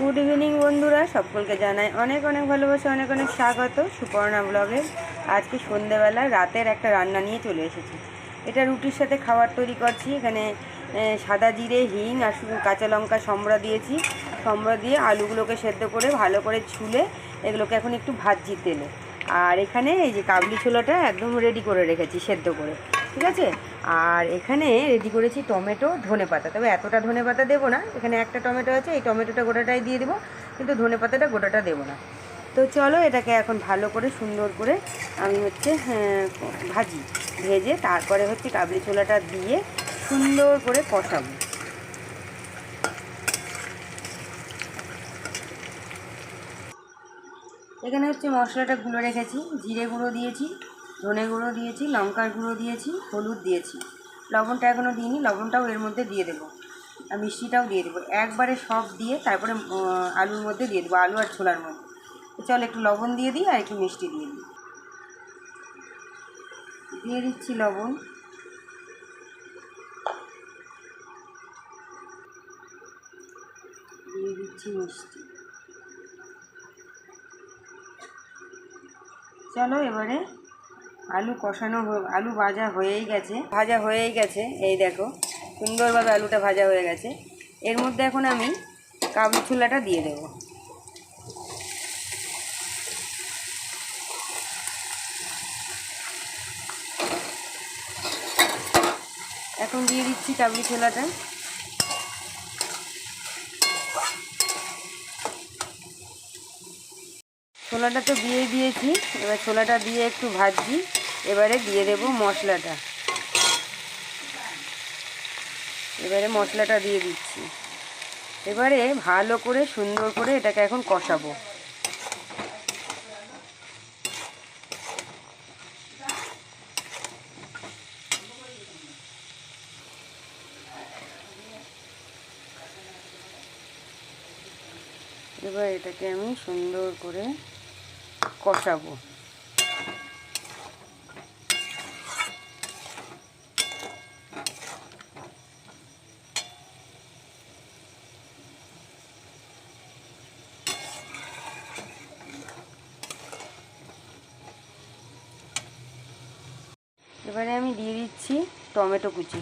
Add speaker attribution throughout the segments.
Speaker 1: Good evening বন্ধুরা, সকলকে জানাই অনেক অনেক ভালোবাসা, অনেক অনেক স্বাগত সুপর্ণা ব্লগে। আজকে সন্ধেবেলা রাতের একটা রান্না নিয়ে চলে এসেছি। এটা রুটির সাথে খাবার তৈরি করছি। এখানে সাদা জিরে, হিং আর কাঁচা লঙ্কা সম্বরা দিয়েছি। সম্বরা দিয়ে আলুগুলোকে সেদ্ধ করে ভালো করে ছুলে এগুলোকে এখন একটু ভাজছি তেলে। আর এখানে এই যে কাবলি ছোলাটা একদম রেডি করে রেখেছি সেদ্ধ করে ঠিক আছে? আর এখানে রেডি করেছি টমেটো ধনে পাতা। তবে এতটা ধনে পাতা দেবো না এখানে একটা টমেটো আছে এই টমেটোটা গোটাটাই দিয়ে দেবো কিন্তু ধনে পাতাটা গোটাটা দেবো না। তো চলো এটাকে এখন ভালো করে সুন্দর করে আমি হচ্ছে হ্যাঁ, ভাজি ভেজে তারপরে হচ্ছে কাবলি ছোলাটা দিয়ে সুন্দর করে কষাবো। এখানে হচ্ছে মশলাটা গুঁড়ো রেখেছি, জিরে গুঁড়ো দিয়েছি, ধনে গুঁড়ো দিয়েছি, লঙ্কার গুঁড়ো দিয়েছি, হলুদ দিয়েছি। লবণটা এখনও দিইনি, লবণটাও এর মধ্যে দিয়ে দেবো। আর মিষ্টিটাও দিয়ে দেবো। একবারে সব দিয়ে তারপরে আলুর মধ্যে দিয়ে দেবো, আলু আর ছোলার মধ্যে। চল একটু লবণ দিয়ে দিই আর একটু মিষ্টি দিয়ে দিই। দিয়ে দিচ্ছি লবণ। দিয়ে দিচ্ছি মিষ্টি। চলো এবারে আলু কষানো আলু ভাজা হয়েই গেছে। ভাজা হয়েই গেছে, এই দেখো, সুন্দরভাবে আলুটা ভাজা হয়ে গেছে। এর মধ্যে এখন আমি কাবলি ছোলাটা দিয়ে দেবো। এখন দিয়ে দিচ্ছি কাবলি ছোলাটা। ছোলাটা তো দিয়ে দিয়েছি। এবার ছোলাটা দিয়ে একটু ভাজছি। এবারে দিয়ে দেব মশলাটা। এবারে মশলাটা দিয়ে দিচ্ছি। এবারে ভালো করে সুন্দর করে এটাকে এখন কষাবো। এবার এটাকে আমি সুন্দর করে কষাবো। এবারে আমি দিয়ে দিচ্ছি টমেটো কুচি।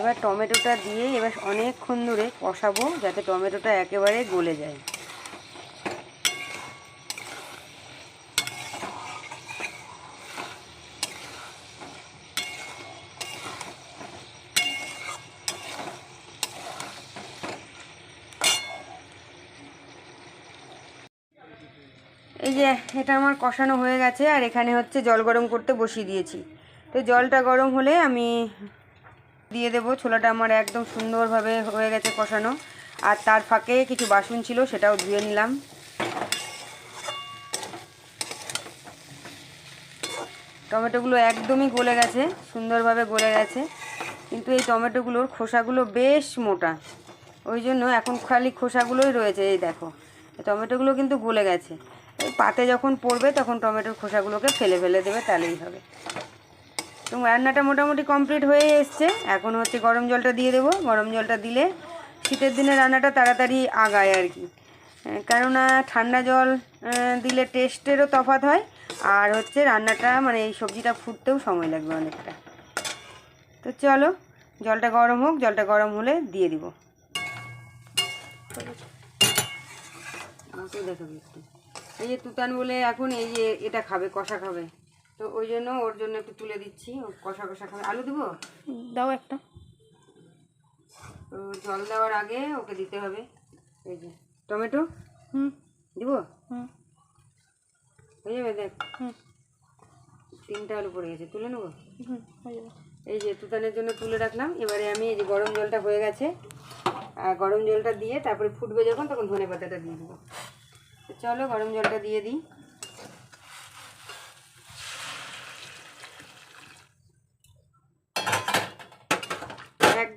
Speaker 1: এবার টমেটোটা দিয়ে এবার অনেকক্ষণ ধরে কষাবো যাতে টমেটোটা একেবারে গলে যায়। এই যে, এটা আমার কষানো হয়ে গেছে আর এখানে হচ্ছে জল গরম করতে বসিয়ে দিয়েছি। তো জলটা গরম হলে আমি দিয়ে দেবো। ছোলাটা আমার একদম সুন্দরভাবে হয়ে গেছে কষানো। আর তার ফাঁকে কিছু বাসন ছিল, সেটাও ধুয়ে নিলাম। টমেটোগুলো একদমই গলে গেছে, সুন্দরভাবে গলে গেছে। কিন্তু এই টমেটোগুলোর খোসাগুলো বেশ মোটা। ওই জন্য এখন খালি খোসাগুলোই রয়েছে, এই দেখো। টমেটোগুলো কিন্তু গলে গেছে। পাতে যখন পড়বে, তখন টমেটোর খোসাগুলোকে ফেলে ফেলে দেবে, তাহলেই হবে। তো রান্নাটা মোটামুটি কমপ্লিট হয়ে এসছে। এখন হচ্ছে গরম জলটা দিয়ে দেবো। গরম জলটা দিলে শীতের দিনে রান্নাটা তাড়াতাড়ি আগায় আর কি। কেননা ঠান্ডা জল দিলে টেস্টেরও তফাৎ হয়। আর হচ্ছে রান্নাটা মানে এই সবজিটা ফুটতেও সময় লাগবে অনেকটা। তো চলো, জলটা গরম হোক, জলটা গরম হলে দিয়ে দিব। দেখাবি একটু। এই যে তুতান বলে এখন এই যে এটা খাবে, কষা খাবে। তো ওই জন্য ওর জন্য একটু তুলে দিচ্ছি। কষা কষা খাবে। আলু দেবো?
Speaker 2: দাও একটা।
Speaker 1: তো জল দেওয়ার আগে ওকে দিতে হবে। এই যে টমেটো?
Speaker 2: হুম।
Speaker 1: দিব?
Speaker 2: হুম।
Speaker 1: হয়ে যাবে দেখ।
Speaker 2: হুম।
Speaker 1: তিনটা আলু পড়ে গেছে তুলে নেব?
Speaker 2: হুম হয়ে যাবে।
Speaker 1: এই যে তুতানের জন্য তুলে রাখলাম। এবারে আমি এই যে গরম জলটা হয়ে গেছে আর গরম জলটা দিয়ে তারপরে ফুটবে যখন তখন ধনে পাতাটা দিয়ে দেবো। তো চলো গরম জলটা দিয়ে দিই।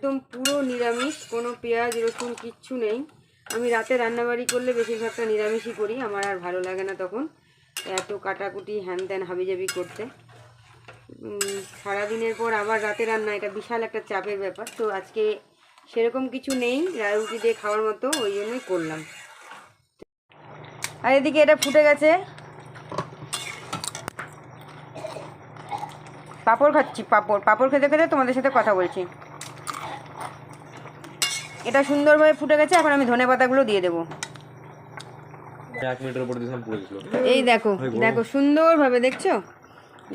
Speaker 1: একদম পুরো নিরামিষ, কোনো পেঁয়াজ, রসুন কিচ্ছু নেই। আমি রাতে রান্নাবাড়ি করলে বেশিরভাগটা নিরামিষই করি, আমার আর ভালো লাগে না তখন। এত কাটাকুটি হ্যান ত্যান হাবিজাবি করতে। সারাদিনের পর আবার রাতে রান্না, এটা বিশাল একটা চাপের ব্যাপার। তো আজকে সেরকম কিছু নেই রুটি দিয়ে খাওয়ার মতো, ওই জন্যই করলাম। আর এদিকে এটা ফুটে গেছে। পাপড় খাচ্ছি, পাপড়। পাঁপড় খেতে খেতে তোমাদের সাথে কথা বলছি। এটা সুন্দরভাবে ফুটে গেছে এখন আমি ধনে পাতাগুলো দিয়ে দেবো। এই দেখো দেখো সুন্দরভাবে দেখছ?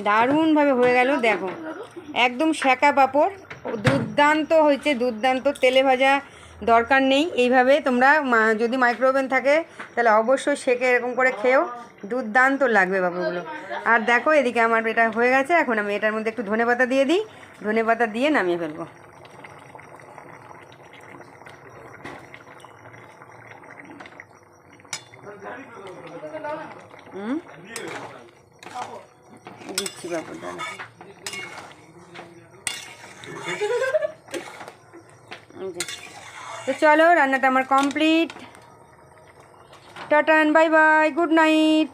Speaker 1: দারুণভাবে হয়ে গেল দেখো। একদম সেকা পাঁপড় দুর্দান্ত হয়েছে দুর্দান্ত। তেলে ভাজা দরকার নেই এইভাবে তোমরা যদি মাইক্রোওভেন থাকে তাহলে অবশ্যই সেকে এরকম করে খেয়েও দুর্দান্ত লাগবে পাঁপড়গুলো। আর দেখো এদিকে আমার এটা হয়ে গেছে এখন আমি এটার মধ্যে একটু ধনে পাতা দিয়ে দিই। ধনে পাতা দিয়ে নামিয়ে ফেলব। দিচ্ছি বাবু তো চলো রান্নাটা আমার কমপ্লিট টাটান বাই বাই গুড নাইট